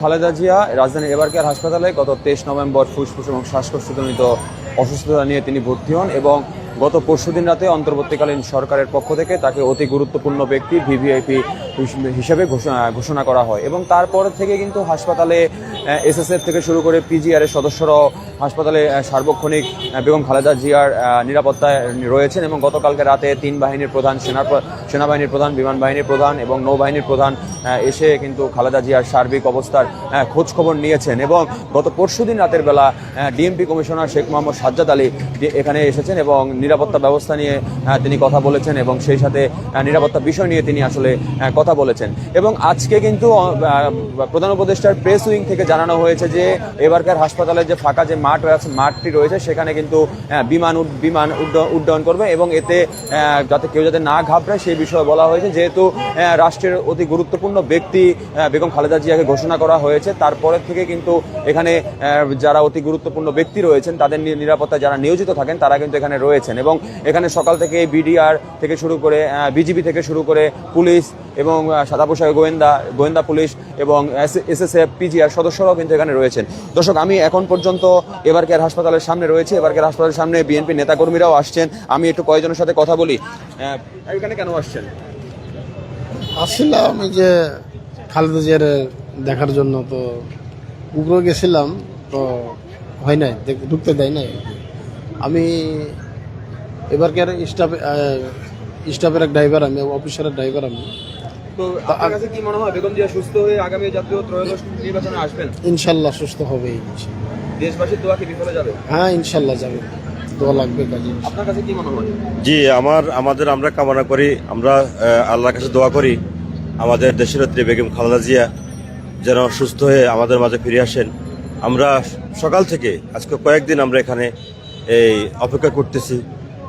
খালেদা জিয়া রাজধানীর এবারকার হাসপাতালে গত তেইশ নভেম্বর ফুসফুস এবং শ্বাসকষ্টজনিত অসুস্থতা নিয়ে তিনি ভর্তি হন এবং গত পরশুদিন রাতে অন্তর্বর্তীকালীন সরকারের পক্ষ থেকে তাকে অতি গুরুত্বপূর্ণ ব্যক্তি ভিভিআইপি হিসেবে ঘোষণা করা হয় এবং তারপর থেকে কিন্তু হাসপাতালে এসএসএফ থেকে শুরু করে পিজিআর এর সদস্যরাও হাসপাতালে সার্বক্ষণিক বেগম খালেদা জিয়ার নিরাপত্তায় রয়েছেন এবং গতকালকে রাতে তিন বাহিনীর প্রধান সেনা, সেনাবাহিনীর প্রধান, বিমান বাহিনীর প্রধান এবং নৌবাহিনীর প্রধান এসে কিন্তু খালেদা জিয়ার সার্বিক অবস্থার খোঁজ খবর নিয়েছেন এবং গত পরশুদিন রাতের বেলা ডিএমপি কমিশনার শেখ মোহাম্মদ সাজ্জাদ আলী এখানে এসেছেন এবং নিরাপত্তা ব্যবস্থা নিয়ে তিনি কথা বলেছেন এবং সেই সাথে নিরাপত্তা বিষয় নিয়ে তিনি আসলে কথা বলেছেন। এবং আজকে কিন্তু প্রধান উপদেষ্টার প্রেস উইং থেকে জানানো হয়েছে যে, এবারকার হাসপাতালের যে ফাঁকা যে মাঠ রয়েছে, মাঠটি রয়েছে, সেখানে কিন্তু বিমান বিমান উড্ড- উড্ডয়ন করবে এবং এতে যাতে কেউ যাতে না ঘাবড়ায়, সেই বিষয়ে বলা হয়েছে। যেহেতু রাষ্ট্রের অতি গুরুত্বপূর্ণ ব্যক্তি বেগম খালেদা জিয়াকে ঘোষণা করা হয়েছে, তারপরে থেকে কিন্তু এখানে যারা অতি গুরুত্বপূর্ণ ব্যক্তি রয়েছেন, তাদের নি- নিরাপত্তায় যারা নিয়োজিত থাকেন, তারা কিন্তু এখানে রয়েছেন এবং এখানে সকাল থেকে বিডিআর থেকে শুরু করে বিজিবি থেকে শুরু করে পুলিশ এবং সাদা পোশাক গোয়েন্দা গোয়েন্দা পুলিশ এবং এস এস এসএসএফ, পিজিআর সদস্যরাও কিন্তু এখানে রয়েছেন। দর্শক, আমি এখন পর্যন্ত এবার কেয়ার হাসপাতালের সামনে রয়েছে, এবার কেয়ার হাসপাতালের সামনে বিএনপি নেতাকর্মীরাও আসছেন। আমি একটু কয়েকজনের সাথে কথা বলি। এখানে কেন আসছেন? আসছিলাম যে খালেদা জিয়ার দেখার জন্য, তো উগ্র গেছিলাম, তো হয় নাই ঢুকতে দেয় নাই। আমি এবারকার স্টাফ স্টাফের এক ড্রাইভার আমি অফিসারের ড্রাইভার আমি। তো আপনার কি মনে হয় বেগম সুস্থ হয়ে আগামী জাতীয় ত্রয়োদশ নির্বাচনে আসবেন? ইনশাল্লাহ সুস্থ কি যাবে? হ্যাঁ ইনশাল্লাহ যাবে। দোয়া লাগবে কাজে আপনার কাছে কি মনে হয়? জি আমার আমাদের আমরা কামনা করি আমরা আল্লাহর কাছে দোয়া করি আমাদের দেশনেত্রী বেগম খালেদা জিয়া যেন সুস্থ হয়ে আমাদের মাঝে ফিরে আসেন। আমরা সকাল থেকে আজকে কয়েকদিন আমরা এখানে এই অপেক্ষা করতেছি।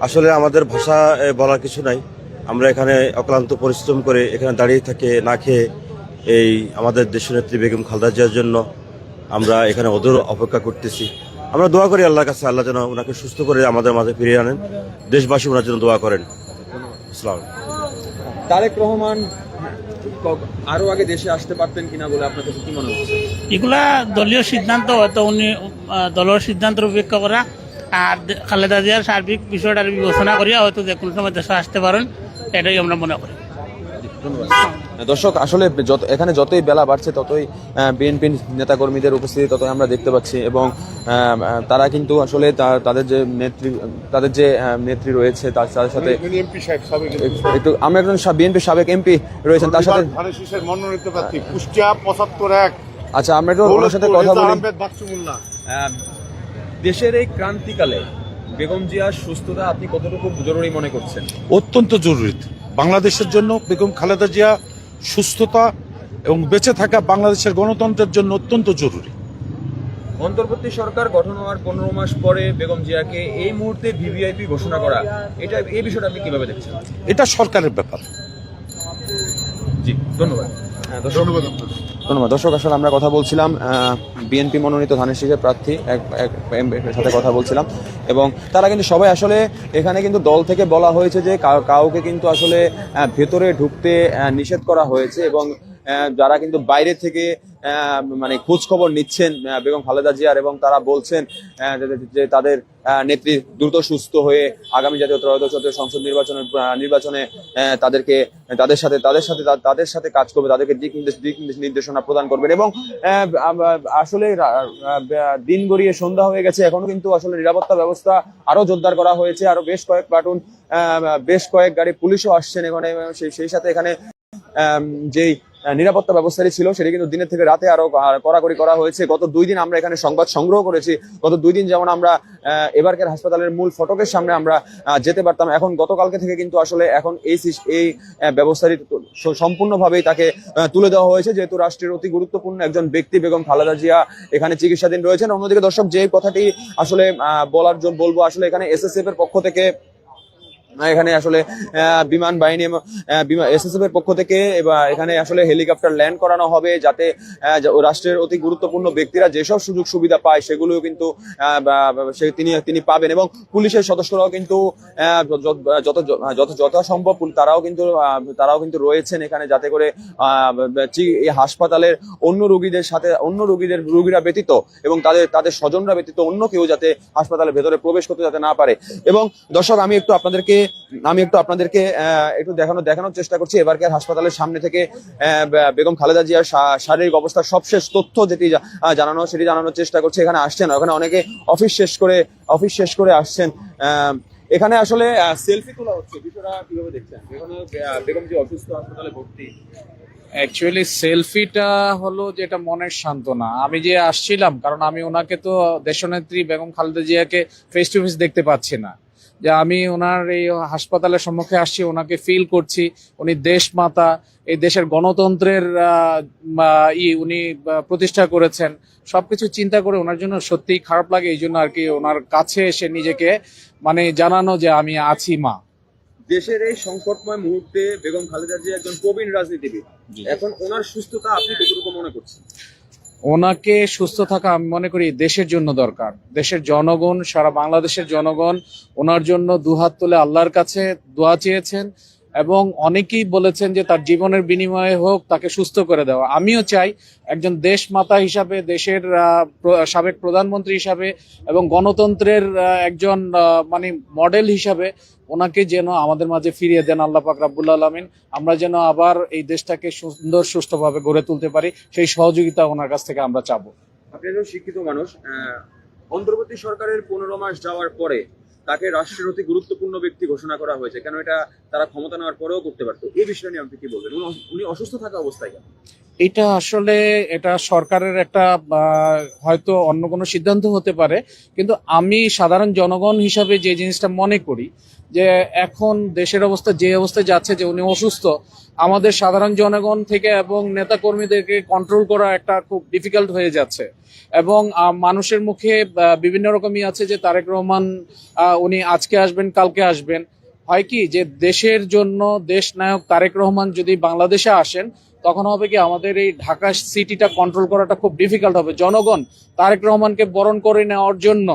আসলে আমাদের ভাষা বলার কিছু নাই। আমরা এখানে অক্লান্ত পরিশ্রম করে এখানে দাঁড়িয়ে থাকে না খেয়ে এই আমাদের দেশনেত্রী বেগম খালদা জিয়ার জন্য আমরা এখানে ওদের অপেক্ষা করতেছি। আমরা দোয়া করি আল্লাহর কাছে আল্লাহ যেন ওনাকে সুস্থ করে আমাদের মাঝে ফিরিয়ে আনেন। দেশবাসী ওনার জন্য দোয়া করেন। ইসলাম তারেক রহমান আরও আগে দেশে আসতে পারতেন কিনা বলে আপনার কাছে কি মনে হচ্ছে? এগুলা দলীয় সিদ্ধান্ত হয়তো উনি দলের সিদ্ধান্তের উপেক্ষা করা। আর খালেদা জিয়ার সার্বিক বিষয়টার বিবেচনা করিয়া হয়তো যে কোনো সময় দেশে আসতে পারেন এটাই আমরা মনে করি। দর্শক আসলে যত এখানে যতই বেলা বাড়ছে ততই বিএনপি নেতাকর্মীদের উপস্থিতি ততই আমরা দেখতে পাচ্ছি এবং তারা কিন্তু আসলে তা- তাদের যে নেত্রী তাদের যে নেত্রী রয়েছে তার তাদের সাথে এমপি সাহেব সাবেক একটু আমরা একজন বিএনপি সাবেক এমপি রয়েছেন তার সাথে মনোনীত প্রার্থী কুষ্টিয়া পঁচাত্তর এক। আচ্ছা আমরা একটু ওনার সাথে কথা বলি। দেশের এই ক্রান্তিকালে বেগম জিয়ার সুস্থতা আপনি কতটুকু জরুরি মনে করছেন? অত্যন্ত জরুরি। বাংলাদেশের জন্য বেগম খালেদা জিয়া সুস্থতা এবং বেঁচে থাকা বাংলাদেশের গণতন্ত্রের জন্য অত্যন্ত জরুরি। অন্তর্বর্তী সরকার গঠন হওয়ার পনেরো মাস পরে বেগম জিয়াকে এই মুহূর্তে ভিভিআইপি ঘোষণা করা এটা এই বিষয়টা আপনি কীভাবে দেখছেন? এটা সরকারের ব্যাপার। জি ধন্যবাদ। হ্যাঁ, দর্শক ধন্যবাদ। দর্শক, আসলে আমরা কথা বলছিলাম বিএনপি মনোনীত ধানের শীষের প্রার্থী, এক এক সাথে কথা বলছিলাম। এবং তারা কিন্তু সবাই আসলে এখানে কিন্তু দল থেকে বলা হয়েছে যে কাউ- কাউকে কিন্তু আসলে ভেতরে ঢুকতে নিষেধ করা হয়েছে এবং যারা কিন্তু বাইরে থেকে মানে খোঁজ খবর নিচ্ছেন বেগম খালেদা জিয়ার এবং তারা বলছেন যে- তাদের নেত্রী দ্রুত সুস্থ হয়ে আগামী জাতীয় ত্রয়োদশ জাতীয় সংসদ নির্বাচনের নির্বাচনে তাদেরকে, তাদের সাথে তাদের সাথে তাদের সাথে কাজ করবে, তাদেরকে দিক নির্দেশ, দিক নির্দেশনা প্রদান করবেন এবং আসলে দিন গড়িয়ে সন্ধ্যা হয়ে গেছে, এখনও কিন্তু আসলে নিরাপত্তা ব্যবস্থা আরও জোরদার করা হয়েছে, আরও বেশ কয়েক প্লাটুন বেশ কয়েক গাড়ি পুলিশও আসছেন এখানে সেই সাথে এখানে যেই নিরাপত্তা ব্যবস্থাটি ছিল, সেটি কিন্তু দিনের থেকে রাতে আরও কড়াকড়ি করা হয়েছে। গত দুই দিন আমরা এখানে সংবাদ সংগ্রহ করেছি। গত দুই দিন যেমন আমরা এবারকার হাসপাতালের মূল ফটকের সামনে আমরা যেতে পারতাম। এখন গতকালকে থেকে কিন্তু আসলে এখন এই এই ব্যবস্থাটি সম্পূর্ণভাবেই তাকে তুলে দেওয়া হয়েছে। যেহেতু রাষ্ট্রের অতি গুরুত্বপূর্ণ একজন ব্যক্তি বেগম খালেদা জিয়া এখানে চিকিৎসাধীন রয়েছেন। অন্যদিকে দর্শক যে কথাটি আসলে বলার জন্য বলব, আসলে এখানে এসএসএফ এর পক্ষ থেকে এখানে আসলে বিমান বাহিনী এসএসএফ এর পক্ষ থেকে এবার এখানে আসলে হেলিকপ্টার ল্যান্ড করানো হবে যাতে রাষ্ট্রের অতি গুরুত্বপূর্ণ ব্যক্তিরা যেসব সুযোগ সুবিধা পায় সেগুলো কিন্তু তিনি তিনি পাবেন এবং পুলিশের সদস্যরাও কিন্তু যত যত তারাও কিন্তু তারাও কিন্তু রয়েছেন এখানে যাতে করে হাসপাতালের অন্য রোগীদের সাথে, অন্য রোগীদের রোগীরা ব্যতীত এবং তাদের তাদের স্বজনরা ব্যতীত অন্য কেউ যাতে হাসপাতালের ভেতরে প্রবেশ করতে যাতে না পারে। এবং দর্শক, আমি একটু আপনাদেরকে আমি একটু আপনাদেরকে একটু দেখানো দেখানোর চেষ্টা করছি। এবারকার হাসপাতালের সামনে থেকে বেগম খালেদা জিয়ার শারীরিক অবস্থার সবশেষ তথ্য যেটি জানানো, সেটি জানানোর চেষ্টা করছি। এখানে আসছেন, ওখানে অনেকে অফিস শেষ করে অফিস শেষ করে আসছেন। এখানে আসলে সেলফি তোলা হচ্ছে। বিষয়টা কীভাবে দেখছেন? এখানে বেগম যে অসুস্থ হাসপাতালে ভর্তি। অ্যাকচুয়ালি সেলফিটা হলো যেটা মনের সান্ত্বনা। আমি যে আসছিলাম, কারণ আমি ওনাকে তো দেশনেত্রী বেগম খালেদা জিয়াকে ফেস টু ফেস দেখতে পাচ্ছি না। যে আমি ওনার এই হাসপাতালের সম্মুখে আসছি ওনাকে ফিল করছি। উনি দেশ মাতা এই দেশের গণতন্ত্রের ই উনি প্রতিষ্ঠা করেছেন। সবকিছু চিন্তা করে ওনার জন্য সত্যিই খারাপ লাগে এই জন্য আর কি ওনার কাছে এসে নিজেকে মানে জানানো যে আমি আছি মা। দেশের এই সংকটময় মুহূর্তে বেগম খালেদা জিয়া একজন প্রবীণ রাজনীতিবিদ। এখন ওনার সুস্থতা আপনি কতটুকু মনে করছেন? ওনাকে সুস্থ থাকা, আমি মনে করি, দেশের জন্য দরকার। দেশের জনগণ, সারা বাংলাদেশের জনগণ, ওনার জন্য দুহাত তুলে আল্লাহর কাছে দোয়া চেয়েছেন। এবং অনেকেই বলেছেন যে তার জীবনের বিনিময়ে হোক তাকে সুস্থ করে দেওয়া। আমিও চাই একজন দেশ মাতা হিসাবে, দেশের সাবেক প্রধানমন্ত্রী হিসাবে এবং গণতন্ত্রের একজন মানে মডেল হিসাবে ওনাকে যেন আমাদের মাঝে ফিরিয়ে দেন আল্লাহ পাক রাব্বুল আলমিন। আমরা যেন আবার এই দেশটাকে সুন্দর, সুস্থভাবে গড়ে তুলতে পারি, সেই সহযোগিতা ওনার কাছ থেকে আমরা চাবো। আপনি একজন শিক্ষিত মানুষ অন্তর্বর্তী সরকারের পনেরো মাস যাওয়ার পরে তাকে রাষ্ট্রের অতি গুরুত্বপূর্ণ ব্যক্তি ঘোষণা করা হয়েছে। কেন এটা তারা ক্ষমতা নেওয়ার পরেও করতে পারতো? এই বিষয়টা নিয়ে আপনি কি বলবেন? উনি অসুস্থ থাকা অবস্থায় কেন? এটা আসলে এটা সরকারের একটা হয়তো অন্য কোনো সিদ্ধান্ত হতে পারে, কিন্তু আমি সাধারণ জনগণ হিসাবে যে জিনিসটা মনে করি, যে এখন দেশের অবস্থা, যে অবস্থায় যাচ্ছে, যে উনি অসুস্থ, আমাদের সাধারণ জনগণ থেকে এবং নেতা কর্মীদেরকে কন্ট্রোল করা একটা খুব ডিফিকাল্ট হয়ে যাচ্ছে। এবং মানুষের মুখে বিভিন্ন রকমই আছে যে তারেক রহমান উনি আজকে আসবেন, কালকে আসবেন। হয় কি, যে দেশের জন্য দেশ নায়ক তারেক রহমান যদি বাংলাদেশে আসেন তখন হবে কি আমাদের এই ঢাকা সিটিটা কন্ট্রোল করাটা খুব ডিফিকাল্ট হবে। জনগণ তারেক রহমানকে বরণ করে নেওয়ার জন্য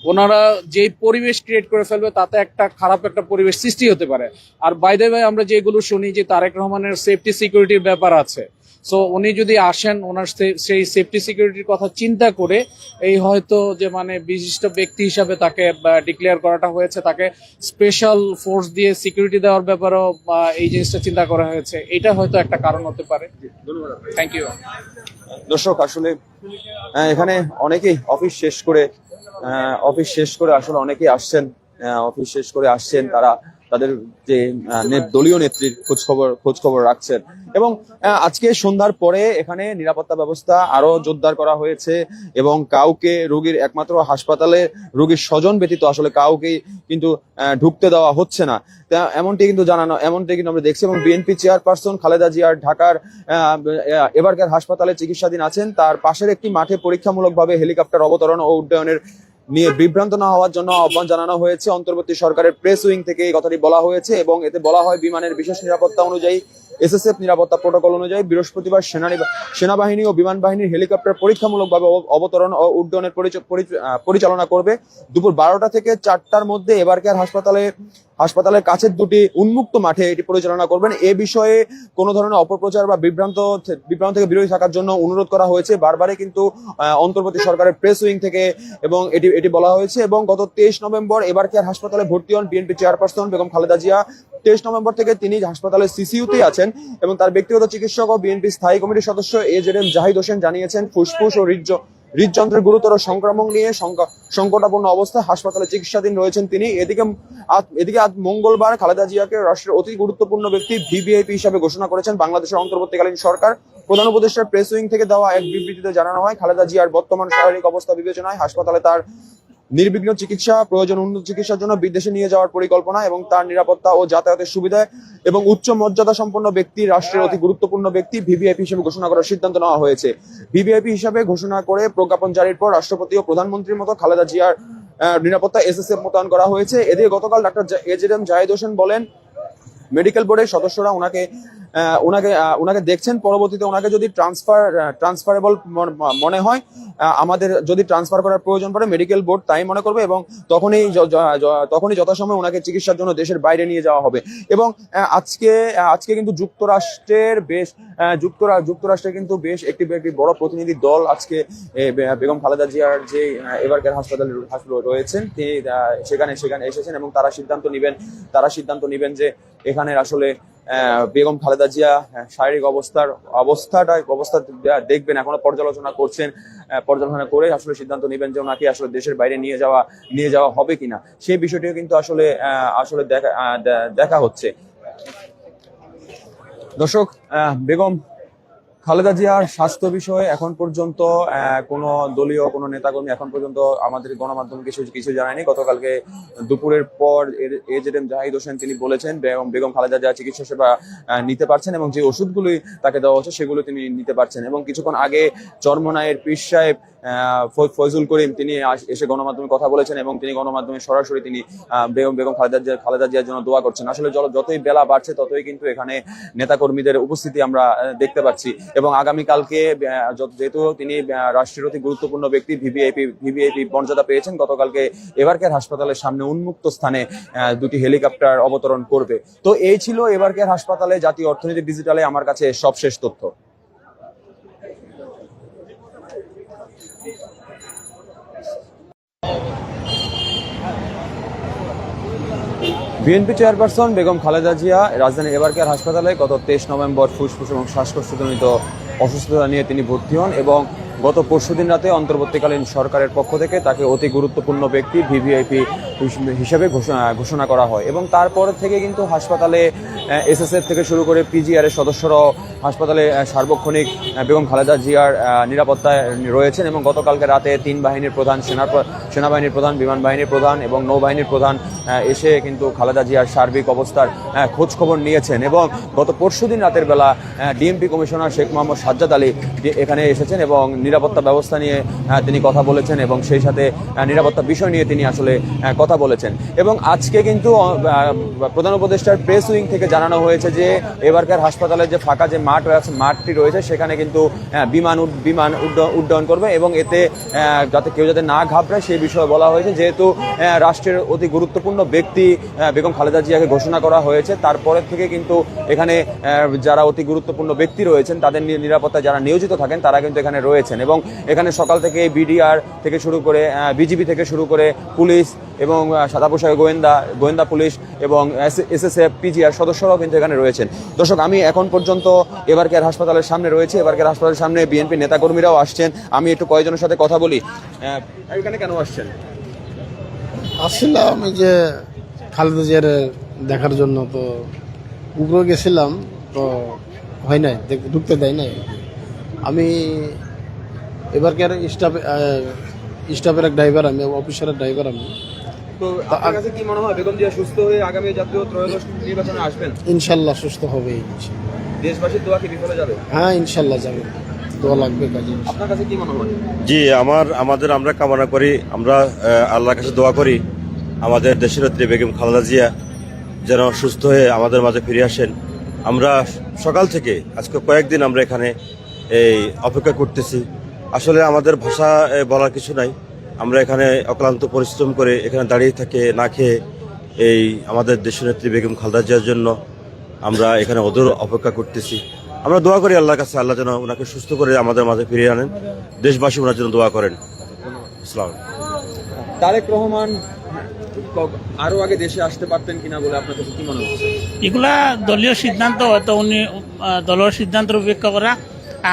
ওনারা যে পরিবেশ ক্রিয়েট করে ফেলবে তাতে একটা খারাপ একটা পরিবেশ সৃষ্টি হতে পারে। আর বাইদে ভাই আমরা যেগুলো শুনি যে তারেক রহমানের সেফটি সিকিউরিটির ব্যাপার আছে সো উনি যদি আসেন, ওনার সেই সেফটি সিকিউরিটির কথা চিন্তা করে, এই হয়তো যে মানে বিশিষ্ট ব্যক্তি হিসাবে তাকে ডিক্লেয়ার করাটা হয়েছে। তাকে স্পেশাল ফোর্স দিয়ে সিকিউরিটি দেওয়ার ব্যাপারেও এই জিনিসটা চিন্তা করা হয়েছে। এটা হয়তো একটা কারণ হতে পারে। থ্যাংক ইউ দর্শক, আসলে এখানে অনেকেই অফিস শেষ করে অফিস শেষ করে আসলে অনেকেই আসছেন অফিস শেষ করে আসছেন। তারা তাদের যে দলীয় নেত্রীর খোঁজ খবর খোঁজ খবর রাখছেন। এবং আজকে সন্ধ্যার পরে এখানে নিরাপত্তা ব্যবস্থা আরও জোরদার করা হয়েছে এবং কাউকে রোগীর একমাত্র হাসপাতালে রোগীর স্বজন ব্যতীত আসলে কাউকে কিন্তু ঢুকতে দেওয়া হচ্ছে না। এমনটি কিন্তু জানানো, এমনটি কিন্তু আমরা দেখছি এবং বিএনপি চেয়ারপারসন খালেদা জিয়ার ঢাকার এবারকার হাসপাতালে চিকিৎসাধীন আছেন। তার পাশের একটি মাঠে পরীক্ষামূলকভাবে হেলিকপ্টার অবতরণ ও উড্ডয়নের নিয়ে বিভ্রান্ত না হওয়ার জন্য আহ্বান জানানো হয়েছে। অন্তর্বর্তী সরকারের প্রেস উইং থেকে এই কথাটি বলা হয়েছে এবং এতে বলা হয়, বিমানের বিশেষ নিরাপত্তা অনুযায়ী এসএসএফ নিরাপত্তা প্রোটোকল অনুযায়ী বৃহস্পতিবার সেনাবাহিনী ও বিমান বাহিনীর হেলিকপ্টার পরীক্ষামূলকভাবে অব- অবতরণ ও উড্ডয়নের পরিচ- পরিচ- পরিচালনা করবে। দুপুর বারোটা থেকে চারটার মধ্যে এবারকার হাসপাতালে হাসপাতালের কাছের দুটি উন্মুক্ত মাঠে এটি পরিচালনা করবেন। এ বিষয়ে কোনো ধরনের অপপ্রচার বা বিভ্রান্ত বিভ্রান্ত থেকে বিরোধী থাকার জন্য অনুরোধ করা হয়েছে। বারবারই কিন্তু অন্তর্বর্তী সরকারের প্রেস উইং থেকে এবং এটি এটি বলা হয়েছে এবং গত তেইশ নভেম্বর এবারকার হাসপাতালে ভর্তি হন বিএনপি চেয়ারপারসন বেগম খালেদা জিয়া? তেইশ নভেম্বর থেকে তিনি হাসপাতালের সিসিইউতে আছেন এবং তার ব্যক্তিগত চিকিৎসক ও বিএনপি স্থায়ী কমিটির সদস্য A Z M Zahid Hossain জানিয়েছেন, ফুসফুস ও হৃদয হৃদযন্ত্রের গুরুতর সংক্রমণ নিয়ে সংক- সংকটাপন্ন অবস্থায় হাসপাতালে চিকিৎসাধীন রয়েছেন তিনি। এদিকে এদিকে আজ মঙ্গলবার খালেদা জিয়াকে রাষ্ট্রের অতি গুরুত্বপূর্ণ ব্যক্তি ভিভিআইপি হিসাবে ঘোষণা করেছেন বাংলাদেশের অন্তর্বর্তীকালীন সরকার। প্রধান উপদেষ্টার প্রেস উইং থেকে দেওয়া এক বিবৃতিতে জানানো হয়, খালেদা জিয়ার বর্তমান শারীরিক অবস্থা বিবেচনায় হাসপাতালে তার নির্বিঘ্ন চিকিৎসা, প্রয়োজন উন্নত চিকিৎসার জন্য বিদেশে নিয়ে যাওয়ার পরিকল্পনা এবং তার নিরাপত্তা ও যাতায়াতের সুবিধায় এবং উচ্চ মর্যাদা সম্পন্ন ব্যক্তি, রাষ্ট্রের অতি গুরুত্বপূর্ণ ব্যক্তি ভিভিআইপি হিসেবে ঘোষণা করার সিদ্ধান্ত নেওয়া হয়েছে। ভিভিআইপি হিসাবে ঘোষণা করে প্রজ্ঞাপন জারির পর রাষ্ট্রপতি ও প্রধানমন্ত্রীর মতো খালেদা জিয়ার নিরাপত্তা এসএসএফ মোতায়েন করা হয়েছে। এদিকে গতকাল doctor A Z M Zahid Hossain বলেন, মেডিকেল বোর্ডের সদস্যরা ওনাকে ওনাকে ওনাকে দেখছেন পরবর্তীতে, ওনাকে যদি ট্রান্সফার ট্রান্সফারেবল মনে হয় আমাদের যদি ট্রান্সফার করার প্রয়োজন পড়ে মেডিকেল বোর্ড তাই মনে করবে এবং তখনই তখনই যথাসময়ে ওনাকে চিকিৎসার জন্য দেশের বাইরে নিয়ে যাওয়া হবে। এবং আজকে আজকে কিন্তু যুক্তরাষ্ট্রের বেশ যুক্তরা যুক্তরাষ্ট্রে কিন্তু বেশ একটি একটি বড় প্রতিনিধি দল আজকে বেগম খালেদা জিয়ার যে এবারকার হাসপাতালে রয়েছেন তিনি সেখানে সেখানে এসেছেন এবং তারা সিদ্ধান্ত নেবেন, তারা সিদ্ধান্ত নেবেন যে এখানে আসলে বেগম খালেদা জিয়া শারীরিক অবস্থার অবস্থাটা, অবস্থা দেখবেন, এখনও পর্যালোচনা করছেন পর্যালোচনা করে আসলে সিদ্ধান্ত নেবেন যে ওনাকে আসলে দেশের বাইরে নিয়ে যাওয়া নিয়ে যাওয়া হবে কিনা। সেই বিষয়টিও কিন্তু আসলে আসলে দেখা দেখা হচ্ছে। দর্শক বেগম খালেদা জিয়ার স্বাস্থ্য বিষয়ে এখন পর্যন্ত কোনো দলীয়, কোনো নেতাকর্মী এখন পর্যন্ত আমাদের গণমাধ্যম কিছু কিছু জানায়নি। গতকালকে দুপুরের পর এজেড এম জাহিদ হোসেন তিনি বলেছেন, বেগম বেগম খালেদা জিয়া চিকিৎসা সেবা নিতে পারছেন এবং যে ওষুধগুলি তাকে দেওয়া হচ্ছে সেগুলো তিনি নিতে পারছেন। এবং কিছুক্ষণ আগে চর্মনায়ের পীর সাহেব ফয়জুল করিম, তিনি এসে গণমাধ্যমে কথা বলেছেন এবং তিনি গণমাধ্যমে সরাসরি তিনি বেগম বেগম খালেদা জিয়া খালেদা জিয়ার জন্য দোয়া করছেন। আসলে যত- যতই বেলা বাড়ছে, ততই কিন্তু এখানে নেতাকর্মীদের উপস্থিতি আমরা দেখতে পাচ্ছি। এবং আগামীকালকে যেহেতু তিনি রাষ্ট্রের অতি গুরুত্বপূর্ণ ব্যক্তি, ভিভিআইপি ভিভিআইপি মর্যাদা পেয়েছেন, গতকালকে এবারকের হাসপাতালের সামনে উন্মুক্ত স্থানে দুটি হেলিকপ্টার অবতরণ করবে। তো এই ছিল এবারকের হাসপাতালে জাতীয় অর্থনীতি ডিজিটালে আমার কাছে সবশেষ তথ্য। বিএনপি চেয়ারপারসন বেগম খালেদা জিয়া রাজধানীর এবারকার হাসপাতালে গত তেইশ নভেম্বর ফুসফুস এবং শ্বাসকষ্টজনিত অসুস্থতা নিয়ে তিনি ভর্তি হন এবং গত পরশুদিন রাতে অন্তর্বর্তীকালীন সরকারের পক্ষ থেকে তাকে অতি গুরুত্বপূর্ণ ব্যক্তি ভিভিআইপি হিসেবে ঘোষণা করা হয় এবং তারপর থেকে কিন্তু হাসপাতালে এসএসএফ থেকে শুরু করে পিজিআর এর সদস্যরাও হাসপাতালে সার্বক্ষণিক বেগম খালেদা জিয়ার নিরাপত্তায় রয়েছেন এবং গতকালকে রাতে তিন বাহিনীর প্রধান সেনা সেনাবাহিনীর প্রধান বিমান বাহিনীর প্রধান এবং নৌবাহিনীর প্রধান এসে কিন্তু খালেদা জিয়ার সার্বিক অবস্থার খোঁজ খবর নিয়েছেন এবং গত পরশু দিন রাতের বেলা ডিএমপি কমিশনার শেখ মোহাম্মদ সাজ্জাদ আলী এখানে এসেছেন এবং নিরাপত্তা ব্যবস্থা নিয়ে তিনি কথা বলেছেন এবং সেই সাথে নিরাপত্তা বিষয় নিয়ে তিনি আসলে আহ, কথা বলেছেন। এবং আজকে কিন্তু প্রধান উপদেষ্টার প্রেস উইং থেকে জানানো হয়েছে যে, এবারকার হাসপাতালের যে ফাঁকা যে মাঠ আছে মাঠটি রয়েছে, সেখানে কিন্তু বিমান বিমান উড্ড- উড্ডয়ন করবে এবং এতে যাতে কেউ যাতে না ঘাবড়ায়, সেই বিষয়ে বলা হয়েছে। যেহেতু রাষ্ট্রের অতি গুরুত্বপূর্ণ ব্যক্তি বেগম খালেদা জিয়াকে ঘোষণা করা হয়েছে তারপরে থেকে কিন্তু এখানে যারা অতি গুরুত্বপূর্ণ ব্যক্তি রয়েছেন, তাদের নি- নিরাপত্তায় যারা নিয়োজিত থাকেন, তারা কিন্তু এখানে রয়েছেন। এবং এখানে সকাল থেকে বিডিআর থেকে শুরু করে বিজিবি থেকে শুরু করে পুলিশ এবং সাদা পোশাক গোয়েন্দা গোয়েন্দা পুলিশ এবং এস এস এসএসএফ, পিজিআর সদস্যরাও কিন্তু এখানে রয়েছেন। দর্শক, আমি এখন পর্যন্ত এবারকের হাসপাতালের সামনে রয়েছে। এবারকের হাসপাতালের সামনে বিএনপি নেতাকর্মীরাও আসছেন। আমি একটু কয়েকজনের সাথে কথা বলি। এখানে কেন আসছেন? আসছিলাম যে খালেদা জিয়ার দেখার জন্য তো উপরে গেছিলাম, তো হয় নাই ঢুকতে দেয় নাই। আমি এবারকার স্টাফ স্টাফের এক ড্রাইভার আমি অফিসারের ড্রাইভার আমি। তো আপনার কাছে কি মনে হয় বেগম জিয়া সুস্থ হয়ে আগামী জাতীয় ত্রয়োদশ নির্বাচনে আসবেন? ইনশাল্লাহ সুস্থ হবে দেশবাসীর দোয়া কি বিফলে যাবে? হ্যাঁ ইনশাল্লাহ যাবে। দোয়া লাগবে কাজে আপনার কাছে কি মনে হয়? জি আমার আমাদের আমরা কামনা করি আমরা আল্লাহর কাছে দোয়া করি আমাদের দেশের নেত্রী বেগম খালেদা জিয়া যেন সুস্থ হয়ে আমাদের মাঝে ফিরে আসেন। আমরা সকাল থেকে আজকে কয়েকদিন আমরা এখানে এই অপেক্ষা করতেছি। আসলে আমাদের ভাষা বলার কিছু নাই। আমরা এখানে অক্লান্ত পরিশ্রম করে এখানে দাঁড়িয়ে থাকে না খেয়ে এই আমাদের দেশনেত্রী বেগম খালেদা জিয়ার জন্য আমরা এখানে ওদের অপেক্ষা করতেছি। আমরা দোয়া করি আল্লাহর কাছে আল্লাহ যেন ওনাকে সুস্থ করে আমাদের মাঝে ফিরিয়ে আনেন। দেশবাসী ওনার জন্য দোয়া করেন। ইসলাম তারেক রহমান আরও আগে দেশে আসতে পারতেন কিনা বলে আপনার কাছে কি মনে হচ্ছে? এগুলা দলীয় সিদ্ধান্ত হয়তো উনি দলের সিদ্ধান্তের উপেক্ষা করা।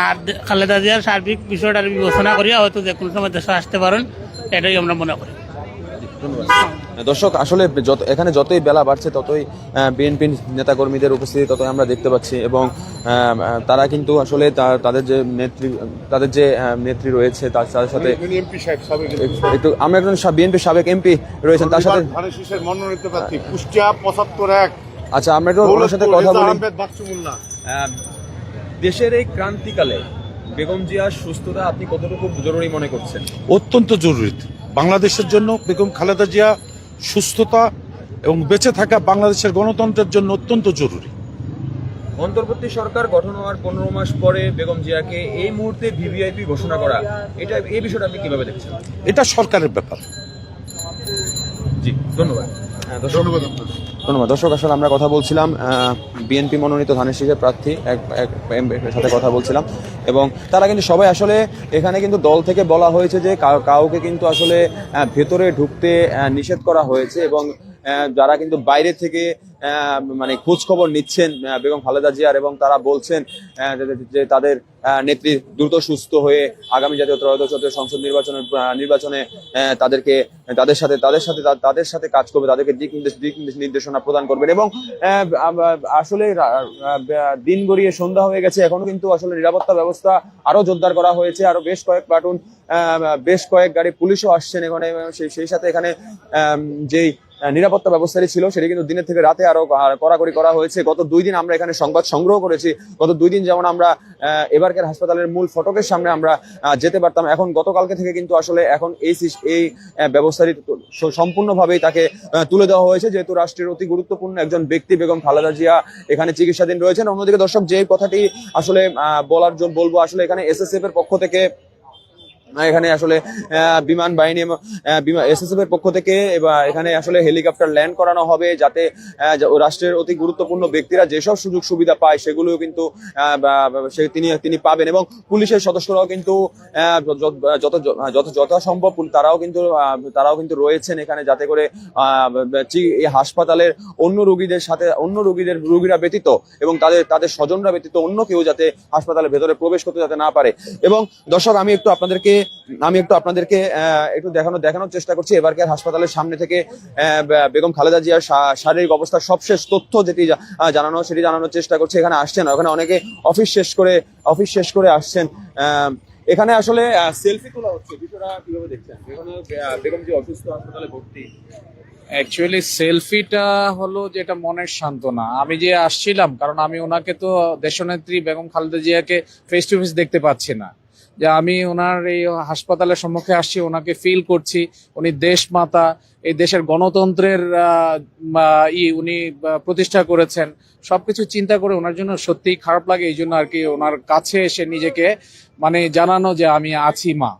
আর খালেদা জিয়ার সার্বিক বিষয়টা বিবেচনা করিয়া হয়তো যে কোনো সময় দেশে আসতে পারেন। এটাই আমরা মনে করি। দর্শক আসলে যত এখানে যতই বেলা বাড়ছে ততই বিএনপি নেতাকর্মীদের উপস্থিতি ততই আমরা দেখতে পাচ্ছি এবং তারা কিন্তু আসলে তা- তাদের যে নেত্রী তাদের যে নেত্রী রয়েছে তার সাথে সাহেব একটু- একটু আমরা একজন বিএনপি সাবেক এমপি রয়েছেন তার সাথে মনোনীত প্রার্থী কুষ্টিয়া পঁচাত্তর এক। আচ্ছা আমরা একটু ওনার সাথে কথা বলি। দেশের এই ক্রান্তিকালে বেগম জিয়ার সুস্থতা আপনি কতটুকু জরুরি মনে করছেন? অত্যন্ত জরুরি। বাংলাদেশের জন্য বেগম খালেদা জিয়া সুস্থতা এবং বেঁচে থাকা বাংলাদেশের গণতন্ত্রের জন্য অত্যন্ত জরুরি। অন্তর্বর্তী সরকার গঠন হওয়ার পনেরো মাস পরে বেগম জিয়াকে এই মুহূর্তে ভিভিআইপি ঘোষণা করা এটা এই বিষয়টা আপনি কীভাবে দেখছেন? এটা সরকারের ব্যাপার। জি ধন্যবাদ। হ্যাঁ, ধন্যবাদ। ধন্যবাদ। দর্শক, আসলে আমরা কথা বলছিলাম বিএনপি মনোনীত ধানের শীষের প্রার্থী, এক এক সাথে কথা বলছিলাম, এবং তারা কিন্তু সবাই আসলে এখানে কিন্তু দল থেকে বলা হয়েছে যে কাউ- কাউকে কিন্তু আসলে ভেতরে ঢুকতে নিষেধ করা হয়েছে এবং যারা কিন্তু বাইরে থেকে মানে খোঁজ খবর নিচ্ছেন বেগম খালেদা জিয়ার এবং তারা বলছেন যে- তাদের নেত্রী দ্রুত সুস্থ হয়ে আগামী জাতীয় ত্রয়োদশ সংসদ নির্বাচনের নির্বাচনে তাদেরকে, তাদের সাথে তাদের সাথে তাদের সাথে কাজ করবে, তাদেরকে দিক নির্দেশ, দিক নির্দেশ- নির্দেশনা প্রদান করবেন এবং আসলে দিন গড়িয়ে সন্ধ্যা হয়ে গেছে, এখনও কিন্তু আসলে নিরাপত্তা ব্যবস্থা আরও জোরদার করা হয়েছে, আরও বেশ কয়েক প্লাটুন বেশ কয়েক গাড়ি পুলিশও আসছেন এখানে সেই সাথে এখানে যেই নিরাপত্তা ব্যবস্থাটি ছিল, সেটি কিন্তু দিনের থেকে রাতে আরও কড়াকড়ি করা হয়েছে। গত দুই দিন আমরা এখানে সংবাদ সংগ্রহ করেছি। গত দুই দিন যেমন আমরা এবারকার হাসপাতালের মূল ফটকের সামনে আমরা যেতে পারতাম। এখন গতকালকে থেকে কিন্তু আসলে এখন এই এই ব্যবস্থাটি সম্পূর্ণভাবেই তাকে তুলে দেওয়া হয়েছে। যেহেতু রাষ্ট্রের অতি গুরুত্বপূর্ণ একজন ব্যক্তি বেগম খালেদা জিয়া এখানে চিকিৎসাধীন রয়েছেন। অন্যদিকে দর্শক যে কথাটি আসলে বলার জন্য বলব, আসলে এখানে এসএসএফ এর পক্ষ থেকে এখানে আসলে বিমান বাহিনী এসএসএফ এর পক্ষ থেকে এবার এখানে আসলে হেলিকপ্টার ল্যান্ড করানো হবে যাতে রাষ্ট্রের অতি গুরুত্বপূর্ণ ব্যক্তিরা যেসব সুযোগ সুবিধা পায় সেগুলো কিন্তু বা- বা- তিনি তিনি পাবেন এবং পুলিশের সদস্যরাও কিন্তু যত যত যথাসম্ভব তারাও কিন্তু তারাও কিন্তু রয়েছেন এখানে যাতে করে হাসপাতালের অন্য রোগীদের সাথে, অন্য রোগীদের, রোগীরা ব্যতীত এবং তাদের তাদের স্বজনরা ব্যতীত অন্য কেউ যাতে হাসপাতালের ভেতরে প্রবেশ করতে যাতে না পারে। এবং দর্শক, আমি একটু আপনাদেরকে আমি একটু আপনাদেরকে একটু দেখানো দেখানোর চেষ্টা করছি। এবারকার হাসপাতালের সামনে থেকে বেগম খালেদা জিয়ার শারীরিক অবস্থার সবশেষ তথ্য যেটি জানানো সেটি জানানোর চেষ্টা করছি। এখানে আসছেন। ওখানে অনেকে অফিস শেষ করে অফিস শেষ করে আসছেন। এখানে আসলে সেলফি তোলা হচ্ছে। বিষয়টা কীভাবে দেখছেন? এখানে বেগম যে অসুস্থ হাসপাতালে ভর্তি। অ্যাকচুয়ালি সেলফিটা হলো যেটা মনের সান্ত্বনা। আমি যে আসছিলাম, কারণ আমি ওনাকে তো দেশনেত্রী বেগম খালেদা জিয়াকে ফেস টু ফেস দেখতে পাচ্ছি না। যে আমি ওনার এই হাসপাতালের সম্মুখে আসছি ওনাকে ফিল করছি। উনি দেশ মাতা এই দেশের গণতন্ত্রের আহ, ই উনি প্রতিষ্ঠা করেছেন। সবকিছু চিন্তা করে ওনার জন্য সত্যিই খারাপ লাগে এই জন্য আর কি ওনার কাছে এসে নিজেকে মানে জানানো যে আমি আছি মা।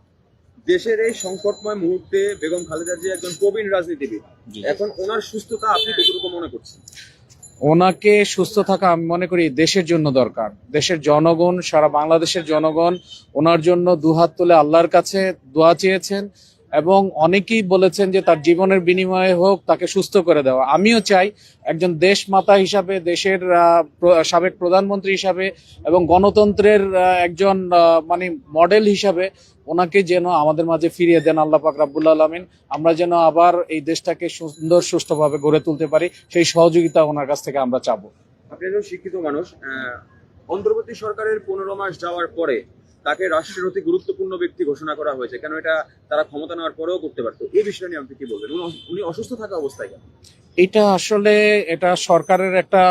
দেশের এই সংকটময় মুহূর্তে বেগম খালেদা জিয়া একজন প্রবীণ রাজনীতিবিদ। এখন ওনার সুস্থতা আপনি কতটুকু মনে করছেন? ওনাকে সুস্থ থাকা, আমি মনে করি, দেশের জন্য দরকার। দেশের জনগণ, সারা বাংলাদেশের জনগণ, ওনার জন্য দুহাত তুলে আল্লাহর কাছে দোয়া চেয়েছেন। এবং অনেকেই বলেছেন যে তার জীবনের বিনিময়ে হোক তাকে সুস্থ করে দেওয়া। আমিও চাই একজন দেশ মাতা হিসাবে, দেশের সাবেক প্রধানমন্ত্রী হিসাবে এবং গণতন্ত্রের একজন মানে মডেল হিসাবে ওনাকে যেন আমাদের মাঝে ফিরিয়ে দেন আল্লাহ পাক রাব্বুল আলমিন। আমরা যেন আবার এই দেশটাকে সুন্দর, সুস্থভাবে গড়ে তুলতে পারি, সেই সহযোগিতা ওনার কাছ থেকে আমরা চাবো। আপনি একজন শিক্ষিত মানুষ অন্তর্বর্তী সরকারের পনেরো মাস যাওয়ার পরে তাকে রাষ্ট্রের অতি গুরুত্বপূর্ণ ব্যক্তি ঘোষণা করা হয়েছে। কেন এটা তারা ক্ষমতা নেওয়ার পরেও করতে পারতো? এই বিষয়টা নিয়ে আপনি কি বলবেন? উনি অসুস্থ থাকা অবস্থায় কেন? এটা আসলে, এটা সরকারের একটা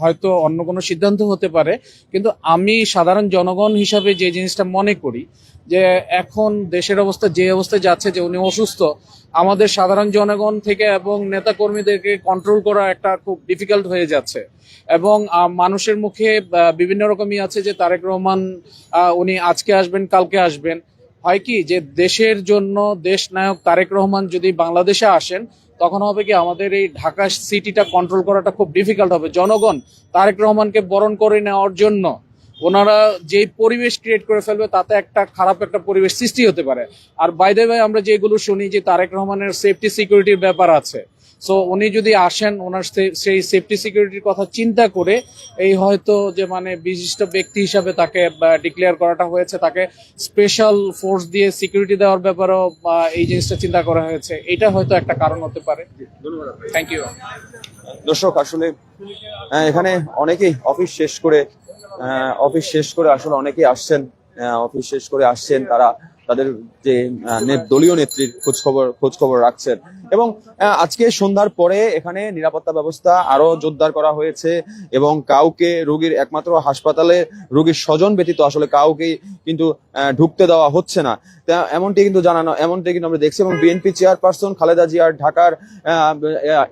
হয়তো অন্য কোনো সিদ্ধান্ত হতে পারে, কিন্তু আমি সাধারণ জনগণ হিসাবে যে জিনিসটা মনে করি যে এখন দেশের অবস্থা, যে অবস্থায় যাচ্ছে, যে উনি অসুস্থ, আমাদের সাধারণ জনগণ থেকে এবং নেতা কর্মীদেরকে কন্ট্রোল করা একটা খুব ডিফিকাল্ট হয়ে যাচ্ছে। এবং মানুষের মুখে বিভিন্ন রকমই আছে যে তারেক রহমান উনি আজকে আসবেন, কালকে আসবেন। হয় কি যে দেশের জন্য দেশ নায়ক তারেক রহমান যদি বাংলাদেশে আসেন, তখন হবে কি আমাদের এই ঢাকা সিটিটা কন্ট্রোল করাটা খুব ডিফিকাল্ট হবে। জনগণ তারেক রহমানকে বরণ করে নেওয়ার জন্য ওনারা যে পরিবেশ ক্রিয়েট করে ফেলবে তাতে একটা খারাপ একটা পরিবেশ সৃষ্টি হতে পারে। আর বাইদে ভাই আমরা যেগুলো শুনি যে তারেক রহমানের সেফটি সিকিউরিটির ব্যাপার আছে। সো উনি যদি আসেন ওনার সেই সেফটি সিকিউরিটির কথা চিন্তা করে এই হয়তো যে মানে বিশিষ্ট ব্যক্তি হিসাবে তাকে ডিক্লেয়ার করাটা হয়েছে তাকে স্পেশাল ফোর্স দিয়ে সিকিউরিটি দেওয়ার ব্যাপারেও এই জিনিসটা চিন্তা করা হয়েছে এটা হয়তো একটা কারণ হতে পারে। থ্যাংক ইউ দর্শক আসলে এখানে অনেকেই অফিস শেষ করে অফিস শেষ করে আসলে অনেকেই আসছেন অফিস শেষ করে আসছেন, তারা তাদের যে দলীয় নেত্রীর খোঁজ খবর খোঁজ খবর রাখছেন। এবং আজকে সন্ধ্যার পরে এখানে নিরাপত্তা ব্যবস্থা আরও জোরদার করা হয়েছে এবং কাউকে রোগীর একমাত্র হাসপাতালে রোগীর স্বজন ব্যতীত আসলে কাউকে কিন্তু ঢুকতে দেওয়া হচ্ছে না। এমনটি কিন্তু জানানো, এমনটি কিন্তু আমরা দেখছি এবং বিএনপি চেয়ারপারসন খালেদা জিয়ার ঢাকার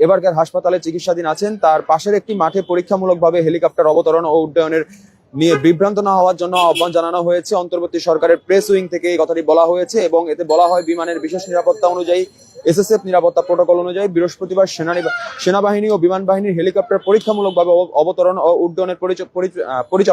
এবারকার হাসপাতালে চিকিৎসাধীন আছেন। তার পাশের একটি মাঠে পরীক্ষামূলকভাবে হেলিকপ্টার অবতরণ ও উড্ডয়নের নিয়ে বিভ্রান্ত না হওয়ার জন্য আহ্বান জানানো হয়েছে। অন্তর্বর্তী সরকারের প্রেস উইং থেকে এই কথাটি বলা হয়েছে এবং এতে বলা হয়, বিমানের বিশেষ নিরাপত্তা অনুযায়ী, এসএসএফ নিরাপত্তা প্রোটোকল অনুযায়ী বৃহস্পতিবার সেনাবাহিনী ও বিমান বাহিনীর হেলিকপ্টার পরীক্ষামূলকভাবে অবতরণ ও উড্ডয়নের পরিচ- পরিচ- পরিচালনা